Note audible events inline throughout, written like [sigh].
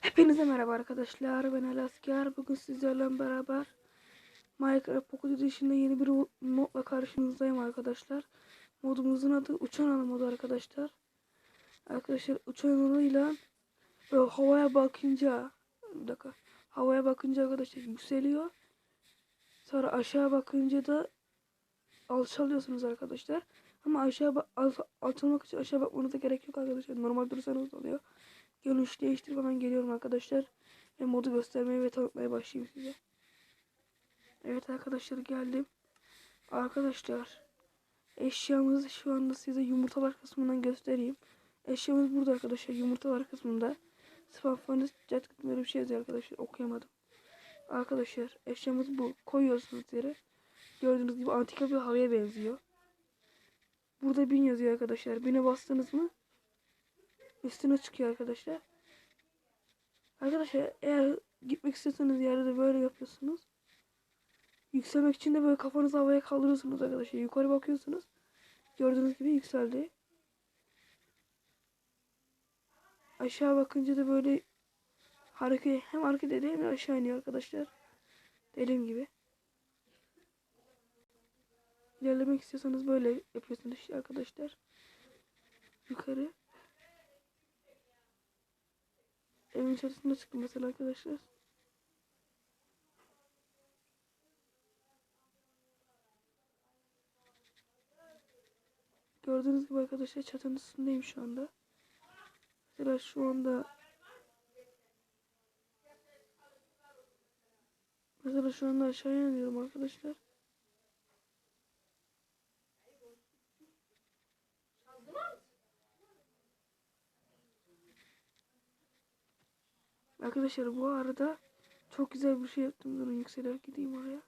Hepinize merhaba arkadaşlar. Ben Ali Asker. Bugün sizlerle beraber Minecraft Pocket Edition'da yeni bir modla karşınızdayım arkadaşlar. Modumuzun adı Uçan Anı modu arkadaşlar. Arkadaşlar uçan böyle havaya bakınca bir dakika. Havaya bakınca arkadaşlar yükseliyor. Sonra aşağı bakınca da alçalıyorsunuz arkadaşlar. Ama aşağı alçalmak için aşağı bakmanıza gerek yok arkadaşlar. Normal durursanız oluyor. Görünüş değiştirip hemen geliyorum arkadaşlar. Ve modu göstermeye ve tanıtmaya başlayayım size. Evet arkadaşlar geldim. Arkadaşlar eşyamızı şu anda size yumurtalar kısmından göstereyim. Eşyamız burada arkadaşlar yumurtalar kısmında. Spamfanız cat böyle bir şey yazıyor arkadaşlar okuyamadım. Arkadaşlar eşyamız bu. Koyuyorsunuz yere. Gördüğünüz gibi antika bir havaya benziyor. Burada bin yazıyor arkadaşlar. Bine bastınız mı üstüne çıkıyor arkadaşlar. Arkadaşlar eğer gitmek istiyorsanız yerde de böyle yapıyorsunuz. Yükselmek için de böyle kafanızı havaya kaldırıyorsunuz arkadaşlar. Yukarı bakıyorsunuz. Gördüğünüz gibi yükseldi. Aşağı bakınca da böyle hareket hem hareket ediyor hem de aşağı iniyor arkadaşlar. Dediğim gibi. İlerlemek istiyorsanız böyle yapıyorsunuz işte arkadaşlar. Yukarı. Evin çatısına çıktım mesela arkadaşlar. Gördüğünüz gibi arkadaşlar çatının üstündeyim şu anda. Mesela şu anda Mesela şu anda aşağıya iniyorum arkadaşlar. Arkadaşlar bu arada çok güzel bir şey yaptım. Durun yükselerek gideyim oraya.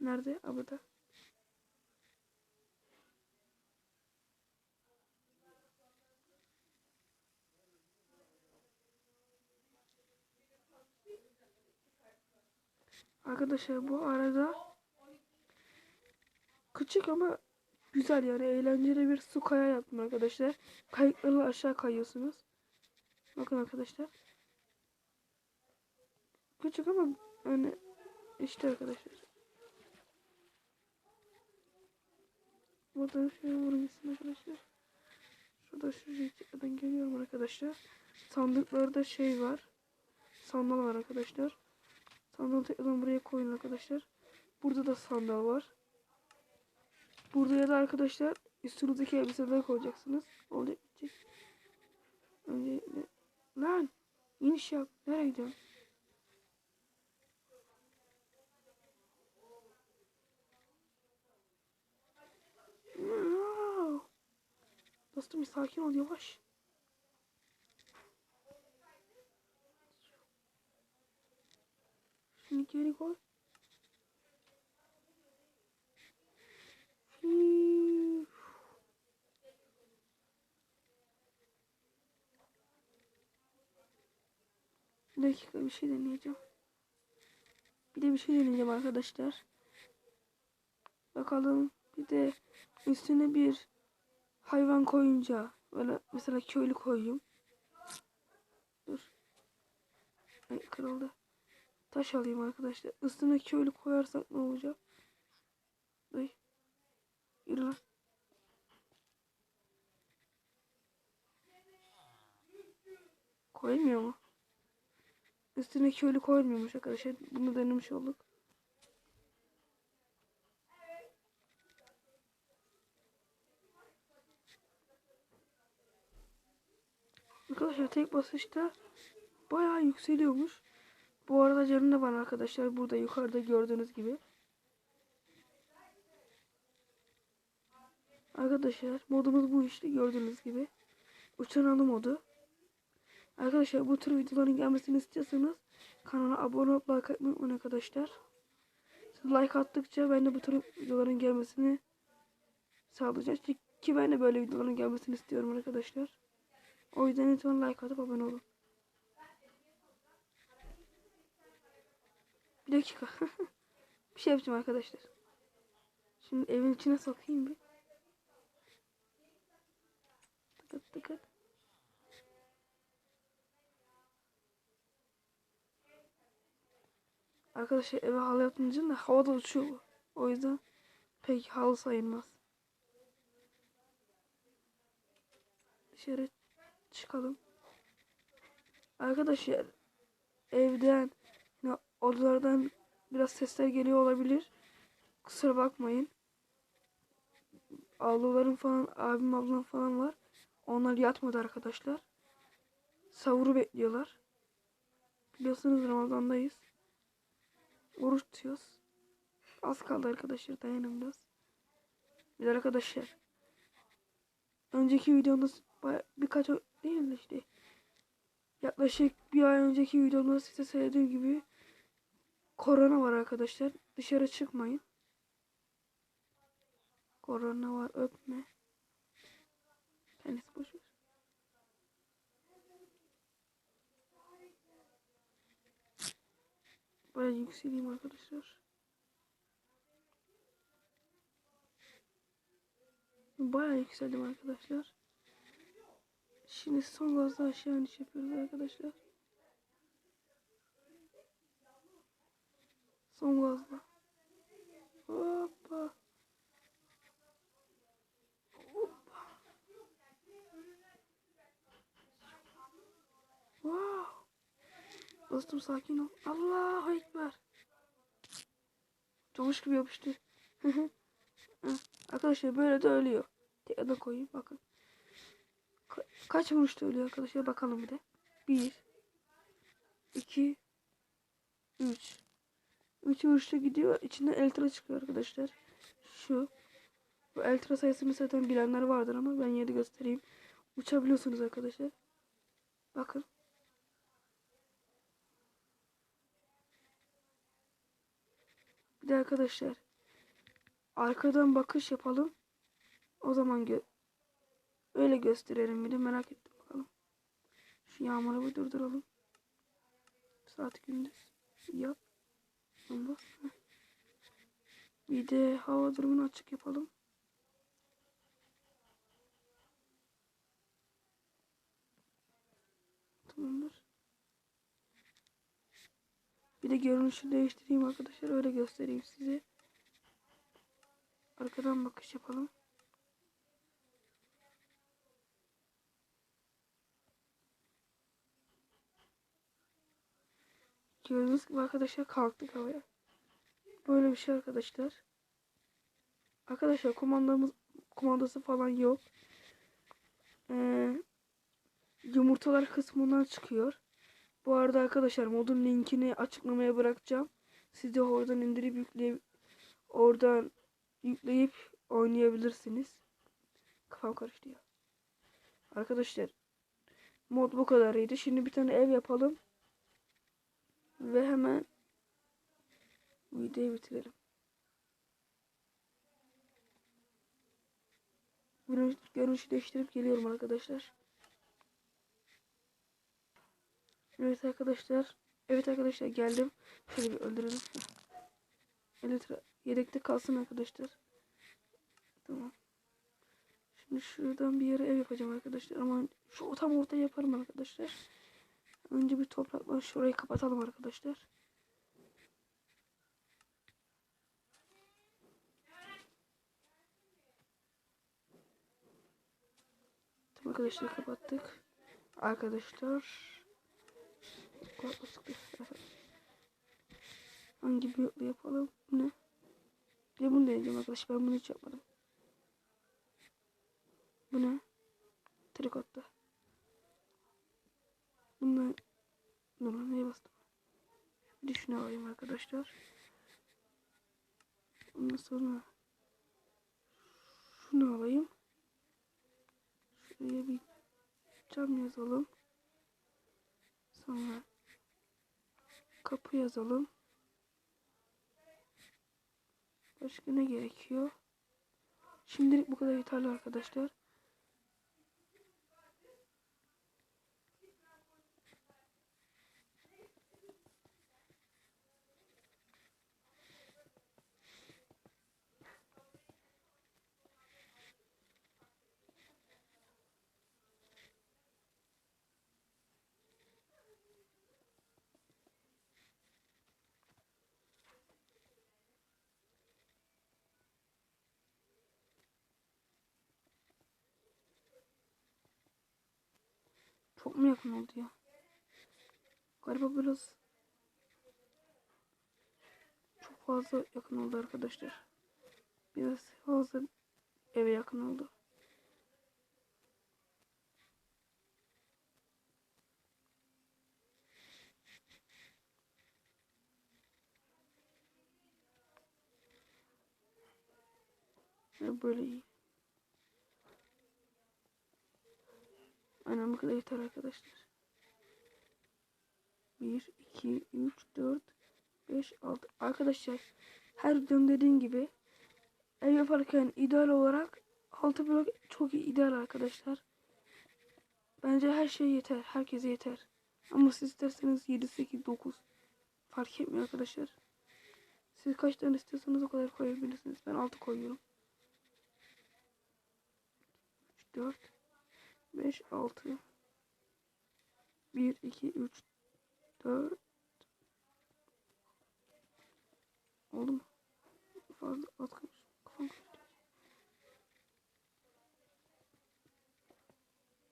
Nerede? Abada. Arkadaşlar bu arada küçük ama güzel yani eğlenceli bir su kaya yaptım arkadaşlar. Kayıklarla aşağı kayıyorsunuz. Bakın arkadaşlar. Küçük ama hani işte arkadaşlar. Buradan şöyle vurun gitsin arkadaşlar. Şurada şu şekilden geliyorum arkadaşlar. Sandıklarda şey var. Sandal var arkadaşlar. Sandalı tekrardan buraya koyun arkadaşlar. Burada da sandal var. Burada ya da arkadaşlar üstünüzdeki elbiseleri koyacaksınız. Olacak bitecek. Öncelikle. Lan! iniş yap. Nereye gidiyorsun? Dostum sakin ol yavaş. Şimdi geri koy. Fiu. Bir dakika bir şey deneyeceğim. Bir de bir şey deneyeceğim arkadaşlar. Bakalım bir de üstüne bir hayvan koyunca böyle mesela köylü koyayım. Dur. Ay kırıldı. Taş alayım arkadaşlar. Üstüne köylü koyarsak ne olacak? Ay. Yürü lan. Koymuyor mu? Üstüne köylü koymuyormuş arkadaşlar. Bunu denemiş olduk. Arkadaşlar tek basışta bayağı yükseliyormuş. Bu arada canı da var arkadaşlar. Burada yukarıda gördüğünüz gibi. Arkadaşlar modumuz bu işte gördüğünüz gibi. Uçan anı modu. Arkadaşlar bu tür videoların gelmesini istiyorsanız kanala abone olup like atmayı unutmayın arkadaşlar. Siz like attıkça ben de bu tür videoların gelmesini sağlayacağım. Ki ben de böyle videoların gelmesini istiyorum arkadaşlar. O yüzden lütfen like atıp abone olun. Bir dakika. [laughs] bir şey yapacağım arkadaşlar. Şimdi evin içine sokayım bir. Tıkıt tıkıt. Arkadaşlar eve halı yapınca da havada uçuyor bu. O yüzden pek halı sayılmaz. Dışarı çıkalım. Arkadaşlar evden yine odalardan biraz sesler geliyor olabilir. Kusura bakmayın. Ablalarım falan, abim ablam falan var. Onlar yatmadı arkadaşlar. Savuru bekliyorlar. Biliyorsunuz Ramazan'dayız. Oruç tutuyoruz. Az kaldı arkadaşlar dayanın biraz. Bir arkadaşlar. Önceki videomda birkaç değil de işte yaklaşık bir ay önceki videomda size söylediğim gibi korona var arkadaşlar. Dışarı çıkmayın. Korona var öpme. Kendisi boş ver. Baya yükseleyim arkadaşlar. Baya yükseldim arkadaşlar. Şimdi son gazda aşağı iniş yapıyoruz arkadaşlar. Son gazda. Hoppa. Hoppa. Wow. Dostum sakin ol. Allahu Ekber. Çavuş gibi yapıştı. Arkadaşlar böyle de ölüyor. Tekrar koyayım bakın. Ka- kaç vuruşta ölüyor arkadaşlar bakalım bir de. 1 2 3 3 vuruşta gidiyor. İçinden eltra çıkıyor arkadaşlar. Şu. Bu eltra sayısını zaten bilenler vardır ama ben yine göstereyim. Uçabiliyorsunuz arkadaşlar. Bakın. Bir de arkadaşlar arkadan bakış yapalım. O zaman gö öyle gösterelim bir de merak ettim bakalım. Şu yağmuru bir durduralım. Saat gündüz. Yap. Heh. Bir de hava durumunu açık yapalım. Tamamdır. Bir de görünüşü değiştireyim arkadaşlar. Öyle göstereyim size. Arkadan bakış yapalım. Gördüğünüz gibi arkadaşlar kalktık havaya. Böyle bir şey arkadaşlar. Arkadaşlar kumandamız kumandası falan yok. Ee, yumurtalar kısmından çıkıyor. Bu arada arkadaşlar modun linkini açıklamaya bırakacağım. Siz de oradan indirip yükleyip oradan yükleyip oynayabilirsiniz. Kafam karıştı ya. Arkadaşlar mod bu kadarıydı. Şimdi bir tane ev yapalım. Ve hemen videoyu bitirelim. Görünüş, değiştirip geliyorum arkadaşlar. Evet arkadaşlar. Evet arkadaşlar geldim. Şöyle bir öldürelim. Evet yedekte kalsın arkadaşlar. Tamam. Şimdi şuradan bir yere ev yapacağım arkadaşlar. Ama şu tam ortaya yaparım arkadaşlar. Önce bir toprakla şurayı kapatalım arkadaşlar. Tamam arkadaşlar kapattık. Arkadaşlar. [laughs] Hangi büyüklüğü yapalım? Ne? Bir de bunu deneyeceğim arkadaşlar. Ben bunu hiç yapmadım. Bu ne? Trikotta. Bundan Dur neye bastım? Bir alayım arkadaşlar. Ondan sonra şunu alayım. Şuraya bir cam yazalım. Sonra kapı yazalım. Başka ne gerekiyor? Şimdilik bu kadar yeterli arkadaşlar. Çok mu yakın oldu ya? Galiba biraz çok fazla yakın oldu arkadaşlar. Biraz fazla eve yakın oldu. Böyle iyi. Aynen bu kadar yeter arkadaşlar. 1, 2, 3, 4, 5, 6. Arkadaşlar her videom dediğim gibi ev yaparken ideal olarak 6 blok çok ideal arkadaşlar. Bence her şey yeter. Herkese yeter. Ama siz isterseniz 7, 8, 9 fark etmiyor arkadaşlar. Siz kaç tane istiyorsanız o kadar koyabilirsiniz. Ben 6 koyuyorum. 3, 4, 5, 6. 1, 2, 3, 4. Oldu mu? Fazla az kalmış. Kafam karıştı.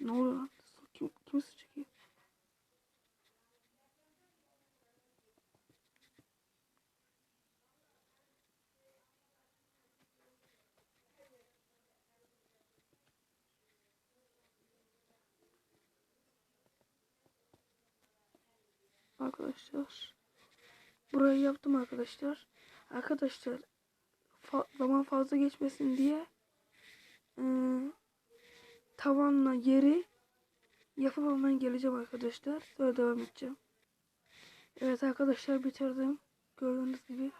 Ne oluyor lan? Kim, kim su çekiyor? Arkadaşlar. Burayı yaptım arkadaşlar. Arkadaşlar fa- zaman fazla geçmesin diye ıı, tavanla yeri yapıp hemen geleceğim arkadaşlar. Sonra devam edeceğim. Evet arkadaşlar bitirdim. Gördüğünüz gibi.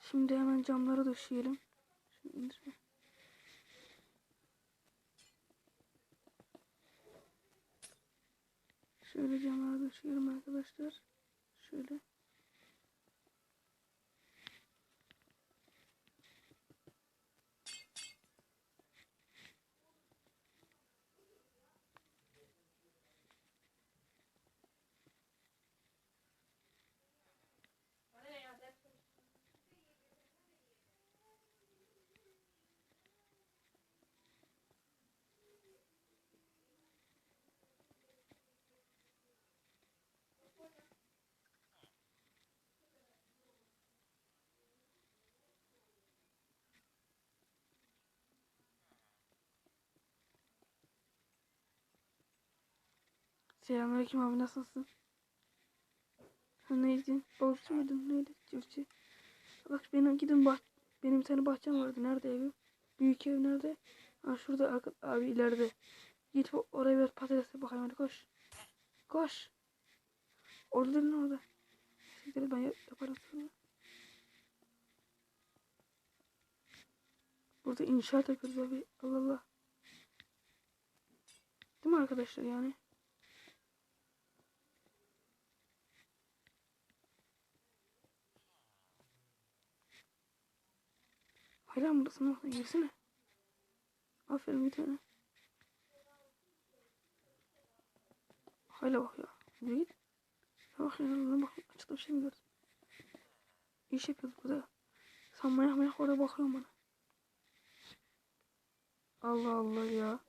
Şimdi hemen camları döşeyelim. Şimdi. Şöyle camları döşeyelim arkadaşlar. Şöyle. Selamünaleyküm abi nasılsın? Ha neydin? Balıkçı mıydın? Neydi? Çiftçi. Bak benim gidin bah benim bir tane bahçem vardı. Nerede evim? Büyük ev nerede? Ha şurada arka, abi ileride. Git oraya biraz patatese bakayım hadi koş. Koş. Orada değil mi orada? Siktir ben yap- yaparım sonra. Burada inşaat yapıyoruz abi. Allah Allah. Değil mi arkadaşlar yani? Hala buradasın ha. Girsene. Aferin bir tane. Hala bak ya. Yürü git. Bak ya. Lan bak. Açıkta bir şey mi gördün? İş yapıyoruz burada. Sen manyak manyak oraya bakıyorsun bana. Allah Allah ya.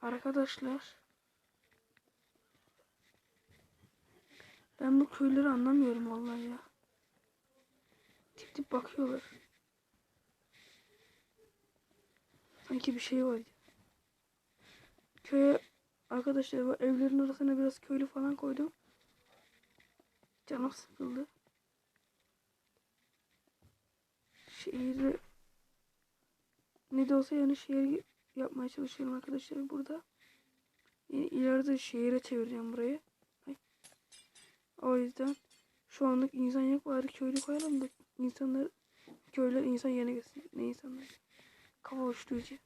Arkadaşlar. Ben bu köyleri anlamıyorum vallahi ya. Tip tip bakıyorlar. Sanki bir şey var. ya. Köye arkadaşlar evlerin arasına biraz köylü falan koydum. Canım sıkıldı. Şehri ne de olsa yani şehir yapmaya çalışıyorum arkadaşlar burada. Yani ileride şehire çevireceğim burayı. Ay. O yüzden şu anlık insan yok bari köylü koyalım da insanlar köyler insan yerine geçsin. Ne insanlar? Kafa uçturucu.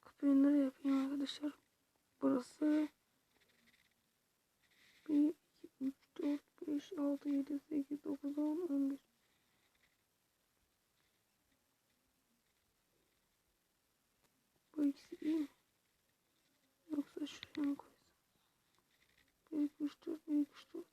Kapıyı nereye yapayım arkadaşlar? Burası 1, 2, 3, 4, 5, 6, 7, 8, 9, 10, 11. Bu? Yoksa şuraya mı koysam? 1, 2, 3, 4, 1, 2, 3, 4.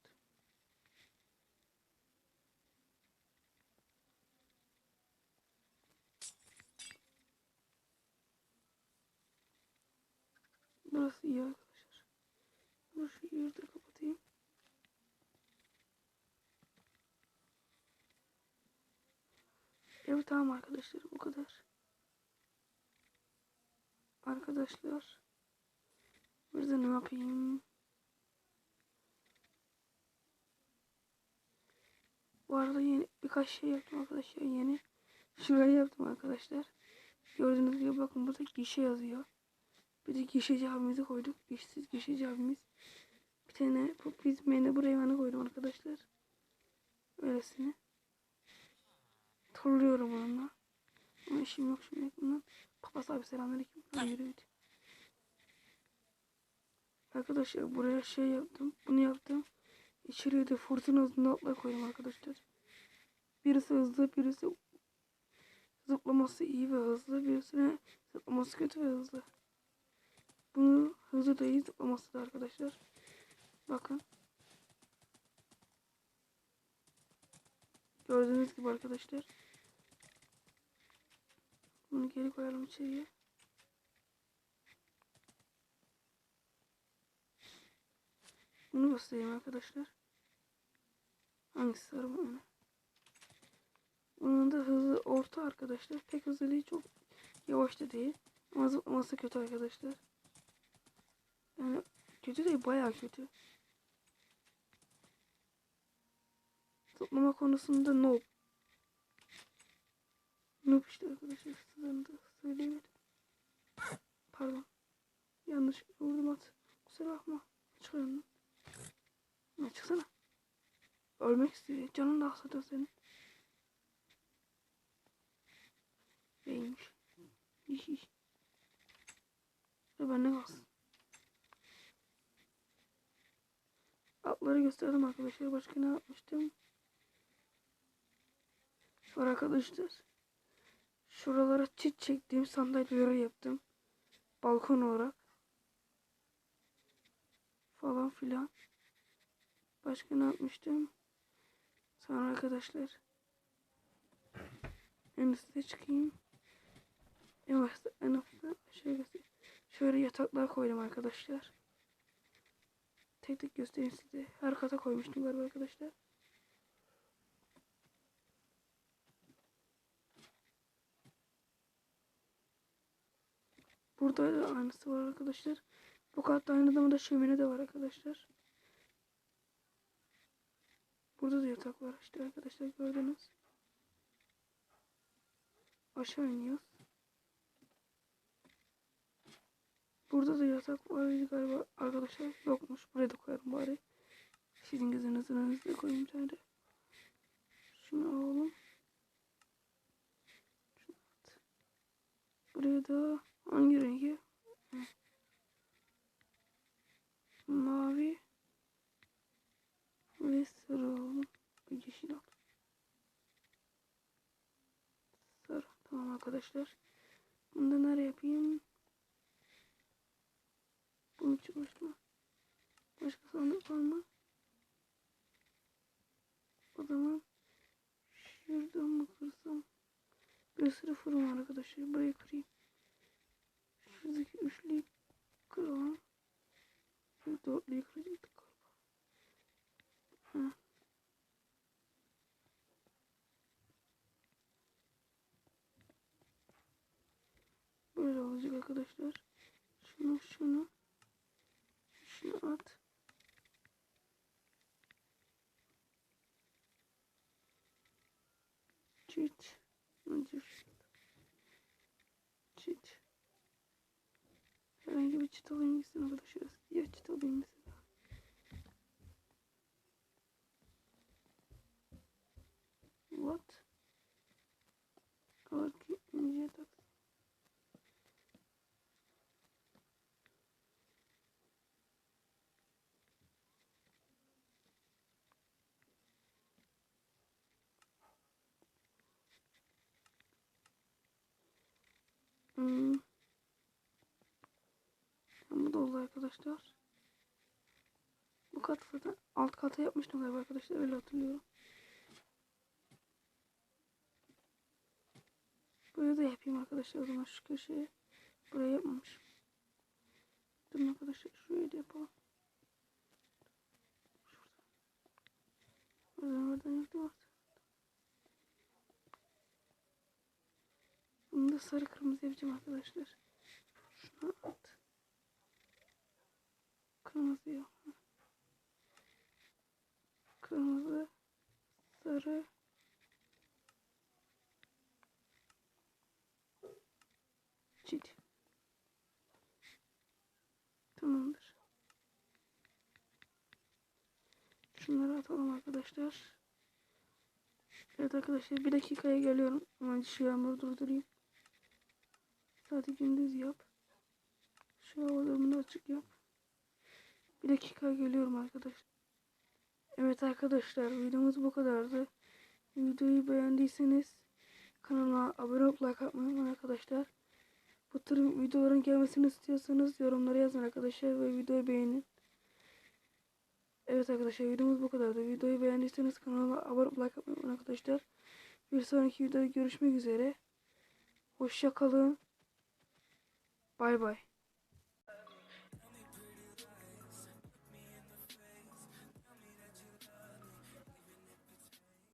Burası iyi arkadaşlar. Dur şu yurdu kapatayım. Evet tamam arkadaşlar bu kadar. Arkadaşlar. Burada ne yapayım? Bu arada yeni birkaç şey yaptım arkadaşlar yeni. Şurayı yaptım arkadaşlar. Gördüğünüz gibi bakın burada gişe yazıyor. Bir de gişeci abimizi koyduk. Gişsiz gişeci abimiz. Bir tane biz mene buraya bana koydum arkadaşlar. Öylesine. Turluyorum onunla. Ama işim yok şimdi bundan. Papaz abi selamünaleyküm. Yürü git. Arkadaşlar buraya şey yaptım. Bunu yaptım. İçeriye de fırtına hızlı atlar koydum arkadaşlar. Birisi hızlı, birisi zıplaması iyi ve hızlı. Birisine zıplaması kötü ve hızlı. Bunu hızlı da iyi zıplaması da arkadaşlar. Bakın. Gördüğünüz gibi arkadaşlar. Bunu geri koyalım içeriye. Bunu göstereyim arkadaşlar. Hangisi sarı mı? Bunun da hızı orta arkadaşlar. Pek hızlı değil çok yavaş da değil. Ama kötü arkadaşlar. Yani kötü değil bayağı kötü. Zıplama konusunda noob. Noob işte arkadaşlar. Sizden de söyleyemedim. Pardon. Yanlış vurdum at. Kusura bakma. Çık önünden. Ne çıksana. Ölmek istiyor. Canın da hasada senin. Neymiş? İş iş. Ve bende kalsın. Atları gösterdim arkadaşlar. Başka ne yapmıştım? Var arkadaşlar. Şuralara çit çektiğim sandalyeleri yaptım. Balkon olarak. Falan filan. Başka ne yapmıştım? Sonra arkadaşlar. En üstte çıkayım. En başta en altta şöyle. Şöyle yataklar koydum arkadaşlar. Tek tek göstereyim size. Her kata koymuştum galiba arkadaşlar. Burada da aynısı var arkadaşlar. Bu katta aynı zamanda şömine de var arkadaşlar. Burada da yatak var işte arkadaşlar gördünüz. Aşağı iniyoruz. Burada da yatak var galiba arkadaşlar yokmuş. Buraya da koyalım bari. Sizin gözünüzün önünüzde koyayım bir tane de. Şunu alalım. Şunu at. Buraya da hangi rengi? Mavi ve sarı alalım. Bir yeşil al. Sarı. Tamam arkadaşlar. Bunda nereye yapayım? Bunu çalışma. Başka sandık var mı? O zaman şuradan mı kırsam? Bir sürü fırın arkadaşlar. Burayı kırayım. Kıralım. Şu dörtlüyü kıracaktık galiba. Ha. Böyle olacak arkadaşlar. Şunu şunu. Şunu at. Çit. Önce Herhangi bir çit alayım gitsin arkadaşlar. Ya çit alayım mesela. What? Arka ince Bu da oldu arkadaşlar. Bu kat zaten alt kata yapmıştım galiba arkadaşlar öyle hatırlıyorum. Buraya da yapayım arkadaşlar o zaman şu köşeye. Buraya yapmamışım. Durun arkadaşlar şuraya da yapalım. Oradan oradan yaptım artık. Bunu da sarı kırmızı yapacağım arkadaşlar. Şuna at. Kırmızı yok. Kırmızı, sarı, çit. Tamamdır. Şunları atalım arkadaşlar. Evet arkadaşlar bir dakikaya geliyorum. Hemen şu yağmuru durdurayım. Saati gündüz yap. Şu hava açık yap. Bir dakika geliyorum arkadaşlar. Evet arkadaşlar videomuz bu kadardı. Videoyu beğendiyseniz kanalıma abone olup like atmayı unutmayın arkadaşlar. Bu tür videoların gelmesini istiyorsanız yorumlara yazın arkadaşlar ve videoyu beğenin. Evet arkadaşlar videomuz bu kadardı. Videoyu beğendiyseniz kanalıma abone olup like atmayı unutmayın arkadaşlar. Bir sonraki videoda görüşmek üzere. Hoşça kalın. Bay bay.